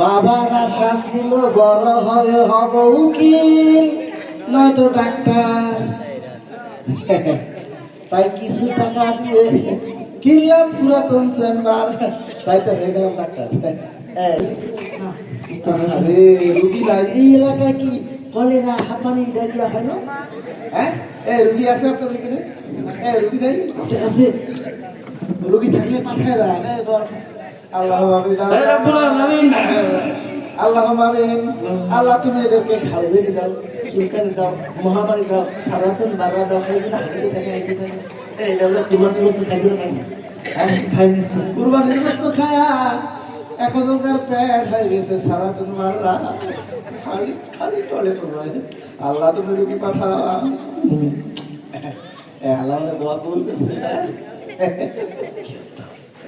বাবার আশা ছিল বড় হয়ে হব উকিল। নয়তো ডাক্তার। তাই কিছু টাকা দিয়ে কিনলাম পুরাতন চেম্বার। তাই তো হয়ে গেলাম ডাক্তার। রুগী নাই। এই এলাকায় কি কলেরা হাঁপানি ডায়রিয়া হয় না? হ্যাঁ? এ রুগী আছে আপনাদের এখানে? এ রুগী নাই? আছে আছে। রুগী থাকলে পাঠায় দেয় আল্লাহ আল্লাহ আল্লাহ তুমি এদেরকে খাওয়াবে দাও সুলকানি দাও মহামারী দাও সারাতন বাররা দাও খাইবে না হাঁটতে থাকে হাঁটতে থাকে এই দাও কুরবানি বস্তু খাইবে না খাই না। হ্যাঁ কুরবানির বস্তু খায়া এখনকার প্যাট হয়ে গেছে সারাতন বাররা খালি খালি চলে তো আল্লাহ তুমি রুগী পাঠাও। এ আল্লাহ দোয়া কবুল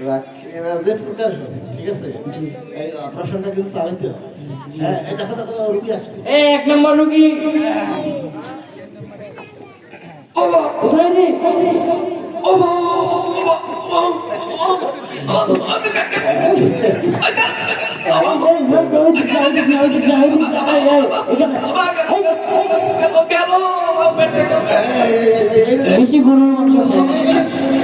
রাখ, এবার যে হবে, ঠিক আছে এই অপারেশনটা কিন্তু চালাইতে হবে হ্যাঁ দেখো দেখো রুগী আসছে এ এক নম্বর রুগী বেশি গরুর মাংস খায় ওরে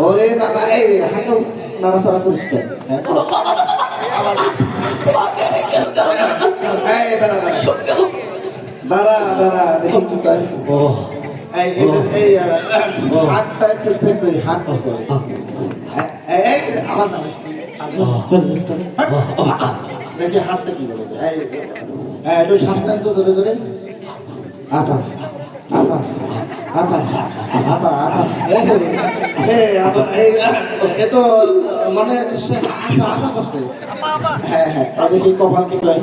ওরে বাবা এই হাঁটো নাড়াচাড়া করিস? এই, দাঁড়া, দাঁড়া। দাঁড়া দাঁড়া দেখি কি করে। এই, এই, এই, হাতটা একটু চেক করি হাত এই, এই, আমার দেখি হাতটা কি বলে। এই একটু তো ধরে ধরে। আপা আপা আপা আপা আপা এই যে, এই আপা এ তো মানে আপা আপা করছে হ্যাঁ হ্যাঁ তবে কি কপাল কি করে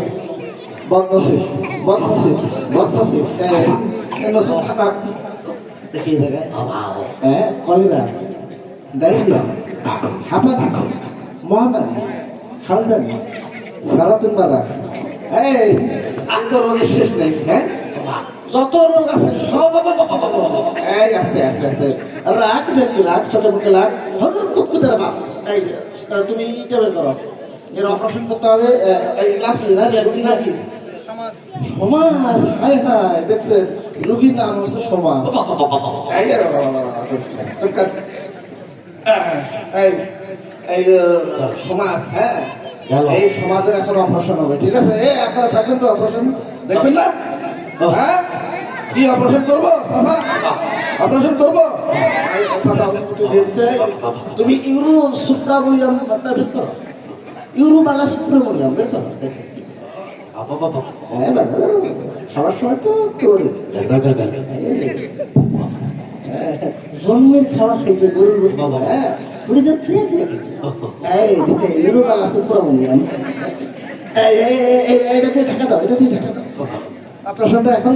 বদনসিব বদনসিব বদনসিব এই নসিব খাতা দেখি জায়গায় হ্যাঁ কলিরা ডায়রিয়া হাঁপানি মহামারী খালদানি সারাতুন মারা এই আর তো রোগের শেষ নেই হ্যাঁ? যত রোগ আছে সব এই আস্তে আস্তে আস্তে রাগ দেখি রাগ মুখে রাগ হঠাৎ কুকুতের বাপ এই তুমি ইটা বের করো এর অপারেশন করতে হবে এই লাভ কি না কি সমাজ হায় হায় দেখছে রুগীর নাম হচ্ছে সমাজ এই। এই এই সমাজ হ্যাঁ এই সমাজের এখন অপারেশন হবে ঠিক আছে এই আপনারা থাকবেন তো অপারেশন দেখবেন না হ্যাঁ কি অপারেশন করব? অপারেশন করব? তুমি ইউরো সুপ্রামূল্যাম একটা বের করো। ইউরো বালা সুপ্রামূল্যাম বের করো। হ্যাঁ বাবা, খাবার সময় তো করে জন্মের খাওয়া খেয়েছে গরুর গোস্ত হ্যাঁ পুরি তো ফিরে ফিরে খেয়েছে। এই দিতে ইউরোপাল আছে পুরোমনিয়াম এই এই এই, এই এটা দিয়ে ঢাকা দাও এটা দিয়ে ঢাকা দাও। অপারেশনটা এখন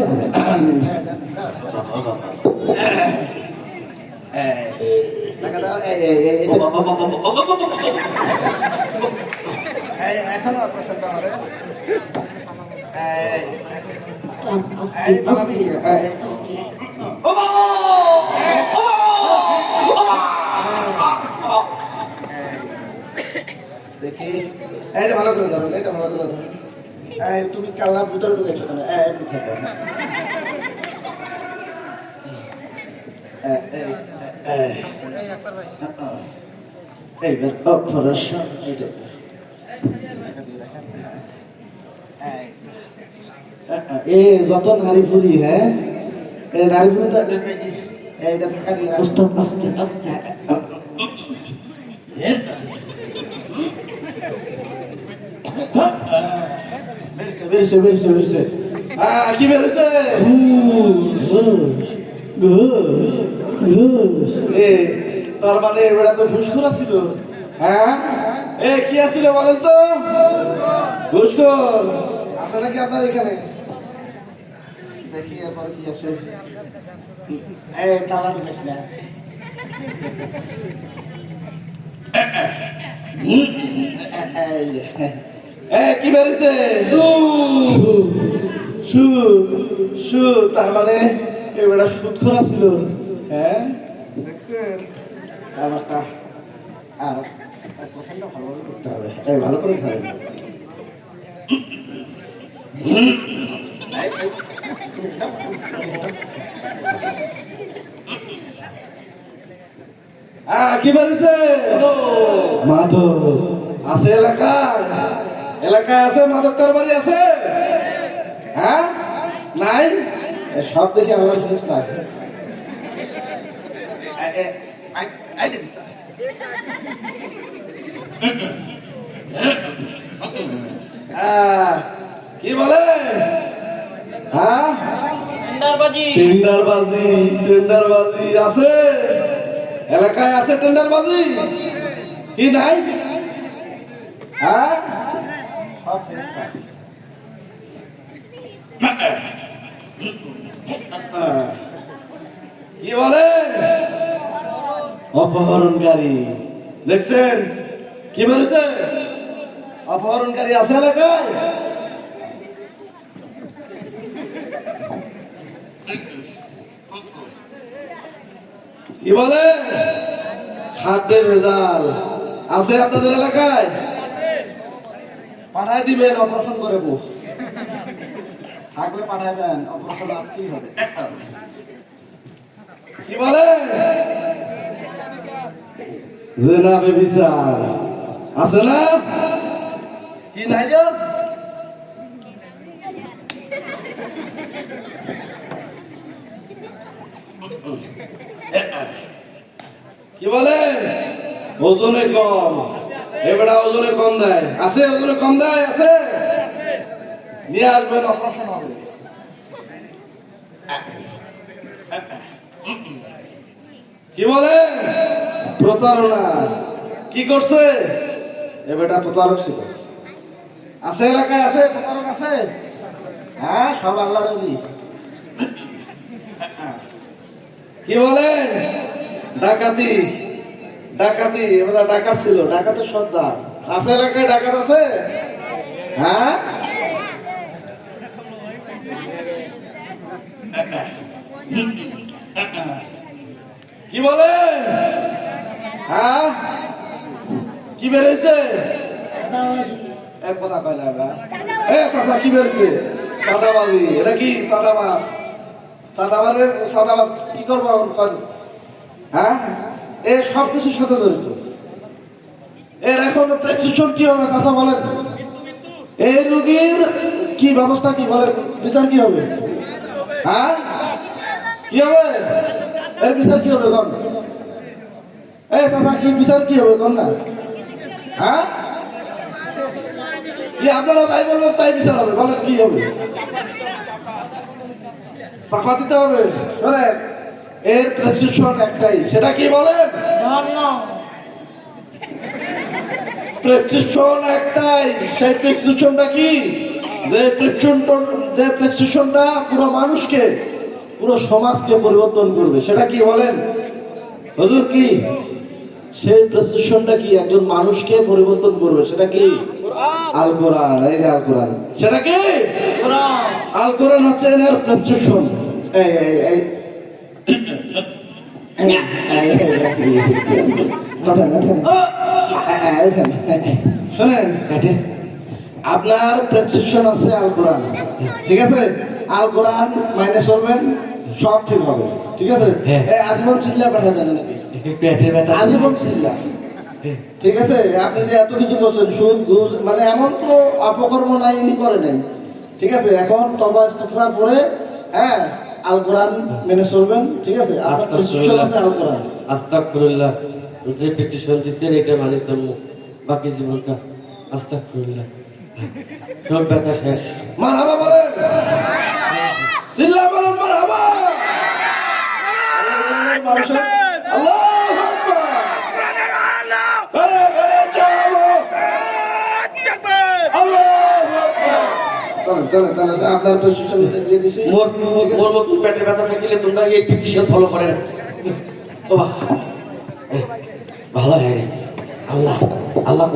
এখন অপারেশনটা হবে। দেখি এটা ভালো করে ধরো, এটা ভালো করে ধরো। এই তুমি কাল্লা ভিতরে ঢুকেছো কেন এই এইবার অপারেশন এইটা এ যত নারী হ্যাঁ এই নারী ফুরিটা এইটা থাকা দিয়ে আস্তে আস্তে আস্তে বেরোছে বেরোছে বেরোছে হ্যাঁ কি বেরোছে ঘুষ তার মানে এবারে তো ঘুষখোর ছিল হ্যাঁ এ কি আছিল বলেন তো ঘুষখোর আছে নাকি আপনার এখানে দেখি এরপর কি আছে এ টাকা দিস না এ কি বেরিয়েছে সু সু তার মানে এবারে সুদ খোলা ছিল। হ্যাঁ? দেখছেন? আর ভালো করে হ্যাঁ কি বেরিয়েছে মাধব। আছে এলাকায়? এলাকায় আছে মাদক কারবারি আছে? হ্যাঁ? নাই? সব দেখি আল্লাহ জিনিস নাই। কি বলে? হ্যাঁ? টেন্ডারবাজি। টেন্ডারবাজি টেন্ডারবাজি আছে। এলাকায় আছে টেন্ডারবাজি? কি নাই? হ্যাঁ? অপহরণকারী। দেখছেন? কি বলেছে? অপহরণকারী আছে এলাকায়? কি বলে? খাদ্যের ভেজাল আছে আপনাদের এলাকায়? পাঠায় দিবেন অপারেশন করে বউ। থাকলে পাঠায় দেন অপারেশন আজকেই হবে? কি বলে? জেনাবে বিচার আছে না? কি নাই? কি বলে? ওজনে কম। এবারে ওজনে কম দেয়। আছে ওজনে কম দেয়, আছে? নিয়ে আসবেন, অপারেশন হবে। কি বলে? প্রতারণা। কি করছে? এ বেটা প্রতারক ছিল। আছে এলাকায়, আছে? প্রতারক আছে? হ্যাঁ সব আল্লাহ রবি কি বলে? ডাকাতি। ডাকাতি এবার ডাকাত ছিল। সর্দার। আছে এলাকায় ডাকাত আছে? হ্যাঁ? কি বলে? হ্যাঁ? কি বেরোইছে এক কথা কয় না এবার। এ, চাচা, কি এটা কি সাদা মাছ সাদা মাছে সাদা মাছ কি করব হ্যাঁ? এ সব সাথে জড়িত এর এখন প্রেসক্রিপশন কি হবে, চাচা বলেন। এই রুগীর কি ব্যবস্থা কি বলেন? বিচার কি হবে? হ্যাঁ? কি হবে? এর বিচার কি হবে কন? এই চাচা, কি বিচার কি হবে কন না? হ্যাঁ? আপনারা তাই বলবেন, তাই বিচার হবে, বলেন কি হবে? চাপা দিতে হবে শোনেন এর প্রেসক্রিপশন একটাই। সেটা কি বলেন প্রেসক্রিপশন একটাই। সেই প্রেসক্রিপশনটা কি? যে প্রেসক্রিপশনটা যে প্রেসক্রিপশনটা পুরো মানুষকে পুরো সমাজকে পরিবর্তন করবে সেটা কি বলেন? হুজুর কি? সেই প্রেসক্রিপশনটা কি একজন মানুষকে পরিবর্তন করবে সেটা কি? আল কোরআন এই যে আল কোরআন সেটা কি? আল কোরআন হচ্ছে এনার প্রেসক্রিপশন এই এই শোনেন আপনার প্রেসক্রিপশন আছে আল কোরআন। ঠিক আছে? আল কোরআন মাইনে চলবেন সব ঠিক হবে। ঠিক আছে? হ্যাঁ। আজীবন চিল্লা পাঠা জানেন আজীবন চিল্লা। ঠিক আছে? আপনি যে এত কিছু করছেন সুদ ঘুষ মানে এমন কোনো অপকর্ম নাই ইনি করে নাই। ঠিক আছে? এখন তবা ইস্তেফার পরে হ্যাঁ আল কোরআন মেনে চলবেন ঠিক আছে? আপনার আল কোরআন আস্তাগফিরুল্লাহ। যে পিটিশন দিচ্ছেন এটা মানে জন্ম বাকি জীবনটা। আস্তাকফিরুল্লাহ সব ব্যথা শেষ। মারহাবা বলেন। চিল্লা বলেন মারহাবা। মানুষের ব্যথা ফলো ভালো হয়ে গেছে। আল্লাহ আল্লাহ।